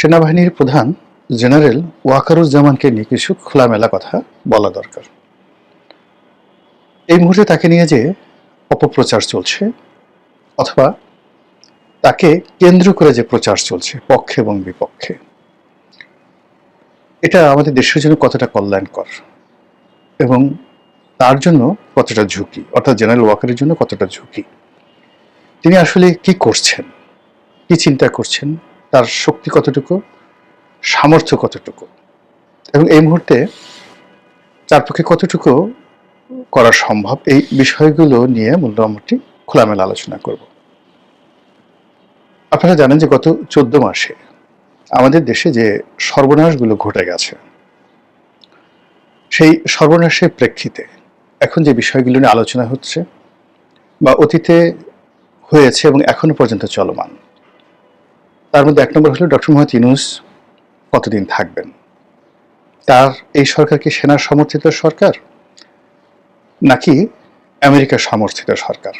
সেনাবাহিনীর প্রধান জেনারেল ওয়াকারুজ্জামানকে নিয়ে কিছু খোলামেলা কথা বলা দরকার। এই মুহূর্তে তাকে নিয়ে যে অপপ্রচার চলছে অথবা তাকে কেন্দ্র করে যে প্রচার চলছে পক্ষে এবং বিপক্ষে, এটা আমাদের দেশের জন্য কতটা কল্যাণকর এবং তার জন্য কতটা ঝুঁকি, অর্থাৎ জেনারেল ওয়াকারের জন্য কতটা ঝুঁকি, তিনি আসলে কি করছেন, কি চিন্তা করছেন তার শক্তি কতটুকু? সামর্থ্য কতটুকু? এবং এই মুহূর্তে তার পক্ষে কতটুকু করা সম্ভব? এই বিষয়গুলো নিয়ে মোটামুটি খোলামেলা আলোচনা করব। আপনারা জানেন যে গত চোদ্দ মাসে আমাদের দেশে যে সর্বনাশগুলো ঘটে গেছে, সেই সর্বনাশের প্রেক্ষিতে এখন যে বিষয়গুলো নিয়ে আলোচনা হচ্ছে বা অতীতে হয়েছে এবং এখনও পর্যন্ত চলমান তার মধ্যে এক নম্বর হলো ডক্টর মোহাম্মদ ইউনুস কতদিন থাকবেন? তার এই সরকার কি সেনার সমর্থিত সরকার? নাকি আমেরিকার সমর্থিত সরকার?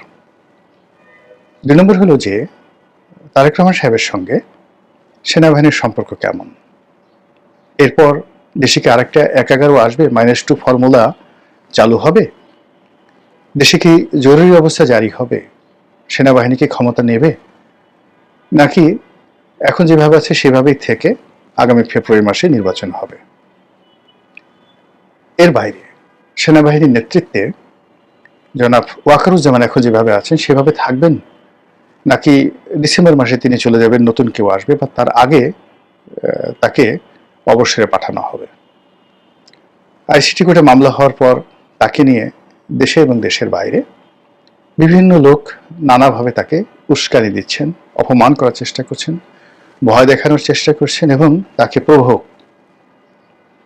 দুই নম্বর হলো যে, তারেক রহমান সাহেবের সঙ্গে সেনাবাহিনীর সম্পর্ক কেমন? এরপর দেশে কি আরেকটা এক এগারো আসবে মাইনাস টু ফর্মুলা চালু হবে? দেশে কি জরুরি অবস্থা জারি হবে? সেনাবাহিনী কি ক্ষমতা নেবে? নাকি এখন যেভাবে আছে, সেভাবেই থেকে আগামী ফেব্রুয়ারি মাসে নির্বাচন হবে। এর বাইরে, সেনাবাহিনীর নেতৃত্বে জনাব ওয়াকারুজ্জামান এখন যেভাবে আছেন, সেভাবে থাকবেন? নাকি ডিসেম্বর মাসে তিনি চলে যাবেন, নতুন কেউ আসবে, বা তার আগে তাকে অবসরে পাঠানো হবে? আইসিটি কোর্টে মামলা হওয়ার পর তাকে নিয়ে দেশে এবং দেশের বাইরে বিভিন্ন লোক নানাভাবে তাকে উস্কানি দিচ্ছেন, অপমান করার চেষ্টা করছেন। ভয় দেখানোর চেষ্টা করছেন এবং তাকে প্রভোগ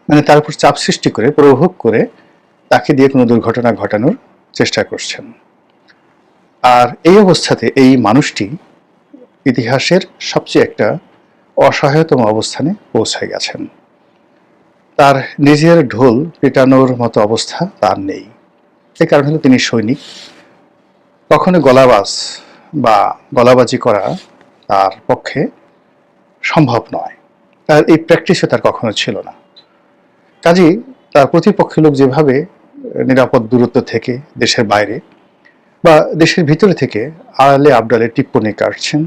মানে তার উপর চাপ সৃষ্টি করে, প্রভোগ করে তাকে দিয়ে কোনো দুর্ঘটনা ঘটানোর চেষ্টা করছেন। আর এই অবস্থাতে এই মানুষটি ইতিহাসের সবচেয়ে একটা অসহায়তম অবস্থানে পৌঁছে গেছেন। তার নিজের ঢোল পেটানোর মতো অবস্থা তার নেই। এই কারণ হলো তিনি সৈনিক। কখনো গলাবাজ বা গলাবাজি করা তার পক্ষে সম্ভব নয়। তার এই প্র্যাকটিসও তার কখনো ছিল না। কাজেই তার প্রতিপক্ষ লোক যেভাবে নিরাপদ দূরত্ব থেকে দেশের বাইরে বা দেশের ভিতরে থেকে আড়ালে আবডালে টিপ্পনি কাটছেন,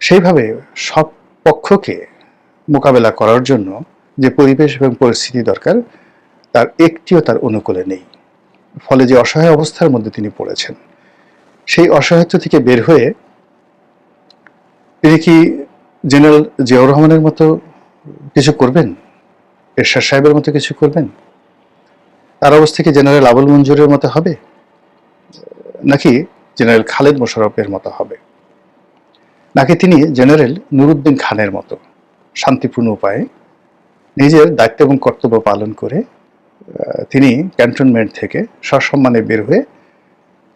সেইভাবে সব পক্ষকে মোকাবেলা করার জন্য যে পরিবেশ এবং পরিস্থিতি দরকার, তার একটিও তার অনুকূলে নেই। ফলে যে অসহায় অবস্থার মধ্যে তিনি পড়েছেন, সেই অসহায়ত্ব থেকে বের হয়ে তিনি কি জেনারেল জিয়াউর রহমানের মতো কিছু করবেন? এরশাদ সাহেবের মতো কিছু করবেন? তার অবস্থা কি জেনারেল আবুল মঞ্জুরের মতো হবে? নাকি জেনারেল খালেদ মোশারফের মতো হবে? নাকি তিনি জেনারেল নুরুদ্দিন খানের মতো শান্তিপূর্ণ উপায়ে নিজের দায়িত্ব এবং কর্তব্য পালন করে তিনি ক্যান্টনমেন্ট থেকে সসম্মানে বের হয়ে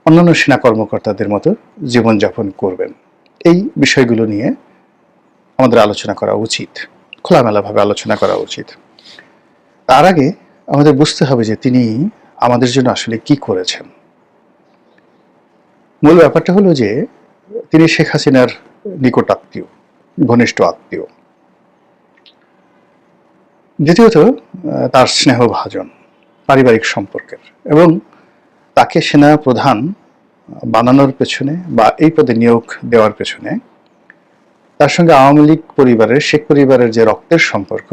অন্যান্য সেনা কর্মকর্তাদের মতো জীবনযাপন করবেন? এই বিষয়গুলো নিয়ে আমাদের আলোচনা করা উচিত, খোলামেলাভাবে আলোচনা করা উচিত। তার আগে আমাদের বুঝতে হবে যে তিনি আমাদের জন্য আসলে কি করেছেন। মূল ব্যাপারটা হলো যে তিনি শেখ হাসিনার নিকট আত্মীয়, ঘনিষ্ঠ আত্মীয়। দ্বিতীয়ত তার স্নেহভাজন, পারিবারিক সম্পর্কের এবং তাকে সেনা প্রধান বানানোর পেছনে বা এই পদে নিয়োগ দেওয়ার পেছনে তার সঙ্গে আওয়ামী লীগ পরিবারের, শেখ পরিবারের যে রক্তের সম্পর্ক,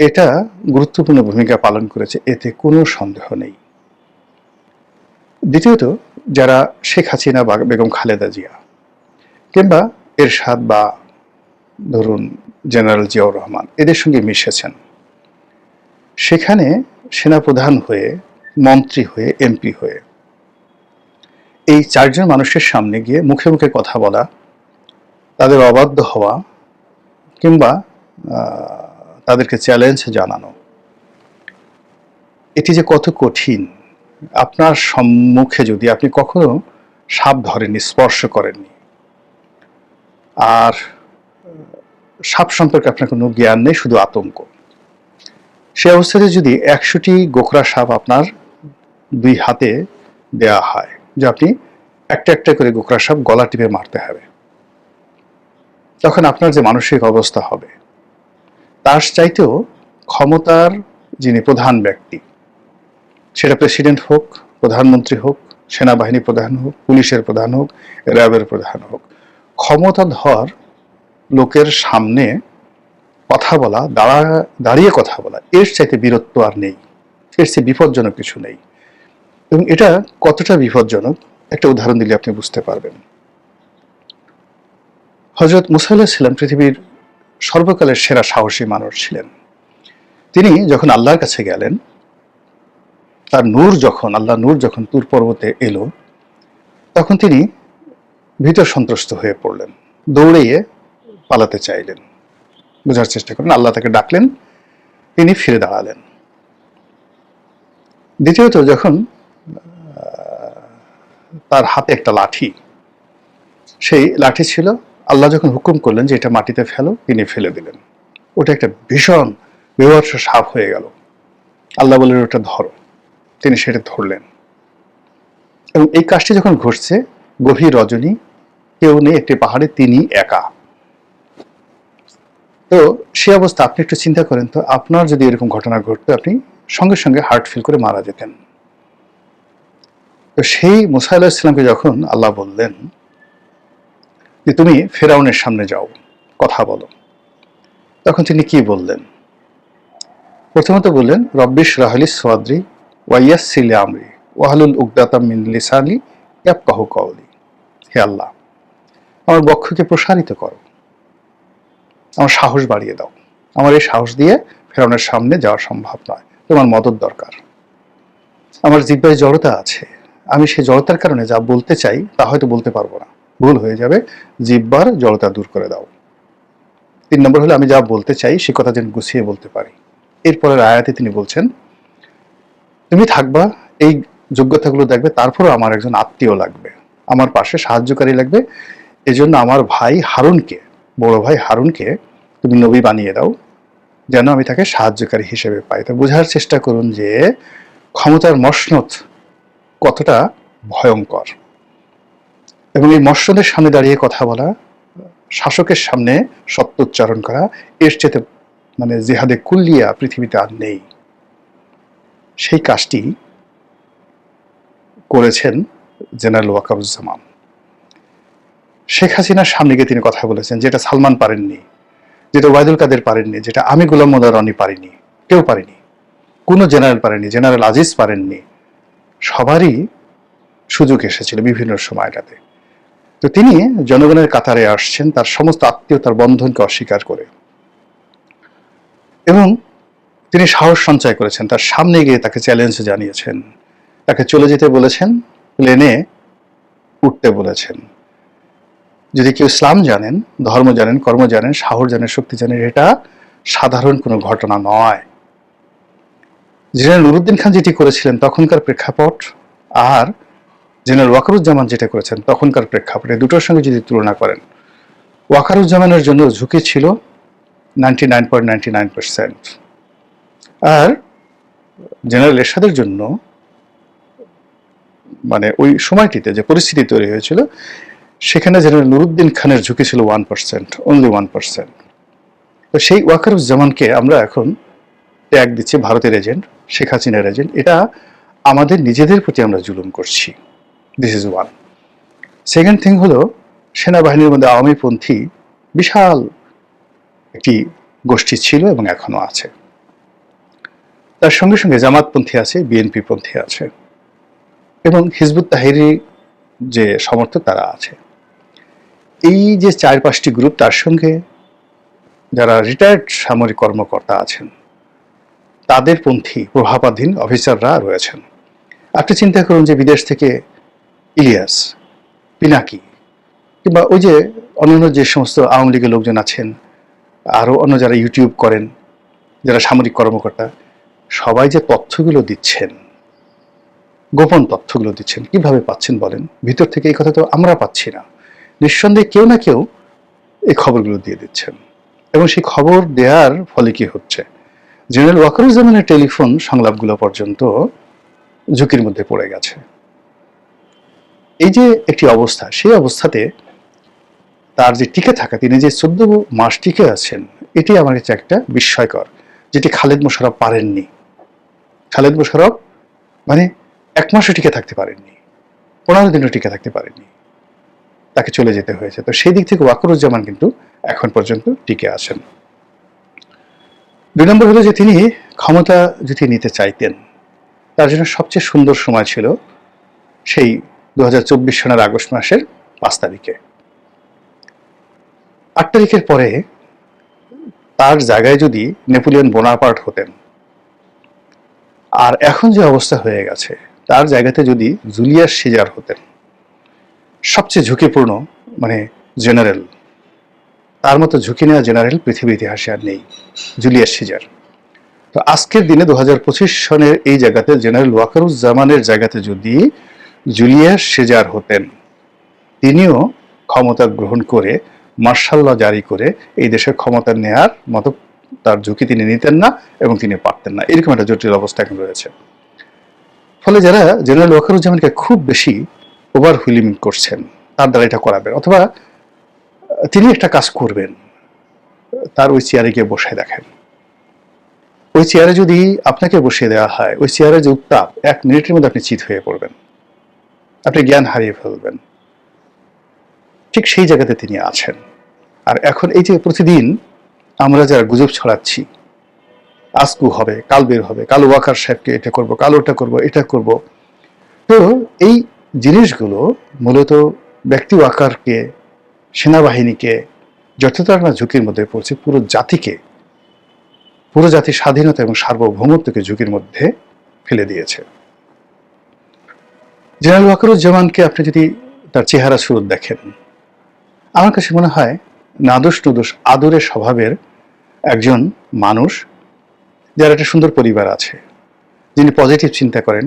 এটা গুরুত্বপূর্ণ ভূমিকা পালন করেছে, এতে কোনো সন্দেহ নেই। দ্বিতীয়ত, যারা শেখ হাসিনা বা বেগম খালেদা জিয়া কিংবা এরশাদ বা ধরুন জেনারেল জিয়াউর রহমান, এদের সঙ্গে মিশেছেন। সেখানে সেনাপ্রধান হয়ে, মন্ত্রী হয়ে, এমপি হয়ে এই চারজন মানুষের সামনে গিয়ে মুখে মুখে কথা বলা, তাদের অবাধ্য হওয়া কিংবা তাদেরকে চ্যালেঞ্জ জানানো। এটি যে কত কঠিন, আপনার সম্মুখে যদি আপনি কখনো সাপ ধরেননি, স্পর্শ করেননি, আর সাপ সম্পর্কে আপনার কোনো জ্ঞান নেই, শুধু আতঙ্ক। সে অবস্থাতে যদি একশোটি গোখরা সাপ আপনার দুই হাতে দেয়া হয় যে আপনি একটা একটা করে গোখরা সাপ গলা টিপে মারতে হবে। তখন আপনার যে মানসিক অবস্থা হবে, তার চাইতেও ক্ষমতার যিনি প্রধান ব্যক্তি, সেটা প্রেসিডেন্ট হোক, প্রধানমন্ত্রী হোক, সেনাবাহিনী প্রধান হোক, পুলিশের প্রধান হোক, র্যাবের প্রধান হোক, ক্ষমতাধর লোকের সামনে কথা বলা, দাঁড়া, দাঁড়িয়ে কথা বলা, এর চাইতে বীরত্ব আর নেই। এর চেয়ে বিপজ্জনক কিছু নেই। এবং এটা কতটা বিপজ্জনক, একটা উদাহরণ দিলে আপনি বুঝতে পারবেন। হজরত মুসাইল্লাহ ছিলেন পৃথিবীর সর্বকালের সেরা সাহসী মানুষ ছিলেন। তিনি যখন আল্লাহর কাছে গেলেন, তার নূর যখন আল্লাহ নূর যখন তুর পর্বতে এলো, তখন তিনি ভীত সন্ত্রস্ত হয়ে পড়লেন। দৌড়িয়ে পালাতে চাইলেন। বোঝার চেষ্টা করেন আল্লাহ তাকে ডাকলেন, তিনি ফিরে দাঁড়ালেন। দ্বিতীয়ত, যখন তার হাতে একটা লাঠি। সেই লাঠি ছিল, আল্লাহ যখন হুকুম করলেন যে এটা মাটিতে ফেলো, তিনি ফেলে দিলেন। ওটা একটা ভীষণ বিভৎস সাপ হয়ে গেল। আল্লাহ বললেন, ওটা ধরো। তিনি সেটা ধরলেন। এবং এই কাজটি যখন ঘটছে, গভীর রজনী, কেউ নেই, একটি পাহাড়ে, তিনি একা। তো সে অবস্থা, আপনি একটু চিন্তা করেন তো, আপনার যদি এরকম ঘটনা ঘটতো, আপনি সঙ্গে সঙ্গে হার্ট ফিল করে মারা যেতেন। তো সেই মুসা আল্লাহ ইসলামকে যখন আল্লাহ বললেন যে তুমি ফেরাউনের সামনে যাও, কথা বলো, তখন তিনি কি বললেন? প্রথমত বললেন রব্বিশ রাহলি সোয়াদ্রি ওয়াইয়াস সিলে আমরি ওয়াহলুল উগদাতাম মিন লিসানি ইয়াবকাহু কওলি। হে আল্লাহ, আমার বক্ষকে প্রসারিত করো, আমার সাহস বাড়িয়ে দাও। আমার এই সাহস দিয়ে ফেরাউনের সামনে যাওয়া সম্ভব নয়। তোমার মদত দরকার। আমার জিব্বায় জড়তা আছে। আমি সেই জড়তার কারণে যা বলতে চাই, তা হয়তো বলতে পারব না। ভুল হয়ে যাবে, জিব্বার জড়তা দূর করে দাও। তিন নম্বর হলো, আমি যা বলতে চাই, সে কথা যেন গুছিয়ে বলতে পারি। এরপরের আয়াতে তিনি বলছেন, তুমি থাকবা, এই যোগ্যতাগুলো দেখবে, তারপরও আমার একজন আত্মীয় লাগবে। আমার পাশে সাহায্যকারী লাগবে। এজন্য আমার ভাই হারুনকে, বড় ভাই হারুনকে তুমি নবী বানিয়ে দাও, যেন আমি তাকে সাহায্যকারী হিসেবে পাই। তো বোঝার চেষ্টা করুন যে, ক্ষমতার মসনদ কতটা ভয়ঙ্কর। এবং এই মসনদের সামনে দাঁড়িয়ে কথা বলা, শাসকের সামনে সত্য উচ্চারণ করা, এর চেতে মানে জেহাদে কুল্লিয়া পৃথিবীতে আর নেই। সেই কাজটি করেছেন জেনারেল ওয়াকাবুজ্জামান শেখ হাসিনার সামনে গিয়ে তিনি কথা বলেছেন যেটা সালমান পারেননি যেটা ওয়াইদুল কাদের পারেননি যেটা আমি গোলাম মোদারনি পারিনি, কেউ পারেনি। কোনো জেনারেল পারেনি জেনারেল আজিজ পারেননি। সবারই সুযোগ এসেছিল বিভিন্ন সময়টাতে। তো তিনি জনগণের কাতারে আসছেন, তার সমস্ত আত্মীয়তার বন্ধনকে অস্বীকার করে। এবং তিনি সাহস সঞ্চয় করেছেন, তার সামনে গিয়ে তাকে চ্যালেঞ্জ জানিয়েছেন। তাকে চলে যেতে বলেছেন প্লেনে উঠতে বলেছেন। যদি কেউ ইসলাম জানেন, ধর্ম জানেন, কর্ম জানেন, সাহস জানেন, শক্তি জানেন, এটা সাধারণ কোনো ঘটনা নয়। জেনারেল নুরুদ্দিন খান যেটি করেছিলেন তখনকার প্রেক্ষাপট আর জেনারেল ওয়াকারুজ্জামান যেটা করেছেন তখনকার প্রেক্ষাপটে দুটোর সঙ্গে যদি তুলনা করেন, ওয়াকারুজ্জামানের জন্য ঝুঁকি ছিল ninety nine point ninety nine percent. আর জেনারেল এরশাদের জন্য মানে ওই সময়টিতে যে পরিস্থিতি তৈরি হয়েছিল, সেখানে জেনারেল নুরুদ্দিন খানের ঝুঁকি ছিল one percent only one percent. তো সেই ওয়াকারুজ্জামানকে আমরা এখন ত্যাগ দিচ্ছি ভারতের এজেন্ট শেখ হাসিনার এজেন্ট এটা আমাদের নিজেদের প্রতি আমরা জুলুম করছি। This is one second thing হলো, সেনাবাহিনীর মধ্যে আওয়ামীপন্থী বিশাল একটি গোষ্ঠী ছিল এবং এখনও আছে। তার সঙ্গে সঙ্গে জামাতপন্থী আছে বিএনপি পন্থী আছে এবং হিজবুত তাহিরি যে সমর্থক তারা আছে। এই যে চার পাঁচটি গ্রুপ তার সঙ্গে যারা রিটায়ার্ড সামরিক কর্মকর্তা আছেন তাদের পন্থী প্রভাবাধীন অফিসাররা রয়েছেন। আপনি চিন্তা করুন যে বিদেশ থেকে ইলিয়াস, পিনাকি কিংবা ওই যে অন্যান্য যে সমস্ত আওয়ামী লীগের লোকজন আছেন, আরও অন্য যারা ইউটিউব করেন, যারা সামরিক কর্মকর্তা, সবাই যে তথ্যগুলো দিচ্ছেন, গোপন তথ্যগুলো দিচ্ছেন, কীভাবে পাচ্ছেন বলেন? ভিতর থেকে এই কথা তো আমরা পাচ্ছি না। নিঃসন্দেহে কেউ না কেউ এই খবরগুলো দিয়ে দিচ্ছেন। এবং সেই খবর দেওয়ার ফলে কি হচ্ছে? জেনারেল ওয়াকারুজ্জামানের টেলিফোন সংলাপগুলো পর্যন্ত ঝুঁকির মধ্যে পড়ে গেছে। এই যে একটি অবস্থা, সেই অবস্থাতে তার যে টিকে থাকা, তিনি যে চোদ্দ মাস টিকে আছেন, এটি আমার কাছে একটা বিস্ময়কর, যেটি খালেদ মোশারফ পারেননি। খালেদ মোশারফ মানে এক মাসও টিকে থাকতে পারেননি, পনেরো দিনও টিকে থাকতে পারেননি। তাকে চলে যেতে হয়েছে। তো সেই দিক থেকে ওয়াকরুজ্জামান কিন্তু এখন পর্যন্ত টিকে আছেন। দুই নম্বর হলো যে তিনি ক্ষমতা যদি নিতে চাইতেন, তার জন্য সবচেয়ে সুন্দর সময় ছিল সেই দু সনের আগস্ট মাসের পাঁচ তারিখে। আট তারিখের পরে তার জায়গায় যদি নেপোলিয়ন বোনাপার্ট হতেন, আর এখন যে অবস্থা হয়ে গেছে, তার জায়গাতে যদি জুলিয়াস সিজার হতেন, সবচেয়ে ঝুঁকিপূর্ণ মানে জেনারেল তার মতো ঝুঁকি নেওয়া জেনারেল পৃথিবীর ইতিহাসে আর নেই। Julius Caesar. তো আজকের দিনে দু হাজার পঁচিশ সনের এই জায়গাতে জেনারেল ওয়াকারুজ্জামানের জায়গাতে যদি জুলিয়াস সিজার হতেন, তিনিও ক্ষমতা গ্রহণ করে মার্শাল্লা জারি করে এই দেশের ক্ষমতা নেয়ার মতো তার ঝুঁকি তিনি নিতেন না এবং তিনি পারতেন না। এরকম একটা জটিল অবস্থা এখন রয়েছে। ফলে যারা জেনারেল ওয়াকারুজ্জামানকে খুব বেশি ওভার হুইলিং করছেন, তার দ্বারা এটা করাবেন অথবা তিনি একটা কাজ করবেন। তার ওই চেয়ারে গিয়ে বসে দেখেন। ওই চেয়ারে যদি আপনাকে বসিয়ে দেওয়া হয়, ওই চেয়ারে যে উত্তাপ, এক মিনিটের মধ্যে আপনি চিত হয়ে পড়বেন। আপনি জ্ঞান হারিয়ে ফেলবেন। ঠিক সেই জায়গাতে তিনি আছেন। আর এখন এই যে প্রতিদিন আমরা যারা গুজব ছড়াচ্ছি, আজকু হবে, কাল বের হবে, কাল ওয়াকার সাহেবকে এটা করব, কাল ওটা করব, এটা করব, তো এই জিনিসগুলো মূলত ব্যক্তি ওয়াকারকে সেনাবাহিনীকে যতটা না ঝুঁকির মধ্যে পড়ছে, পুরো জাতিকে, পুরো জাতির স্বাধীনতা এবং সার্বভৌমত্বকে ঝুঁকির মধ্যে ফেলে দিয়েছে। জেনারেল ওয়াকারুজ্জামানকে আপনি যদি তার চেহারা সুরত দেখেন, আমার কাছে মনে হয় নাদুস নুদুস আদরের স্বভাবের একজন মানুষ যার একটা সুন্দর পরিবার আছে, যিনি পজিটিভ চিন্তা করেন।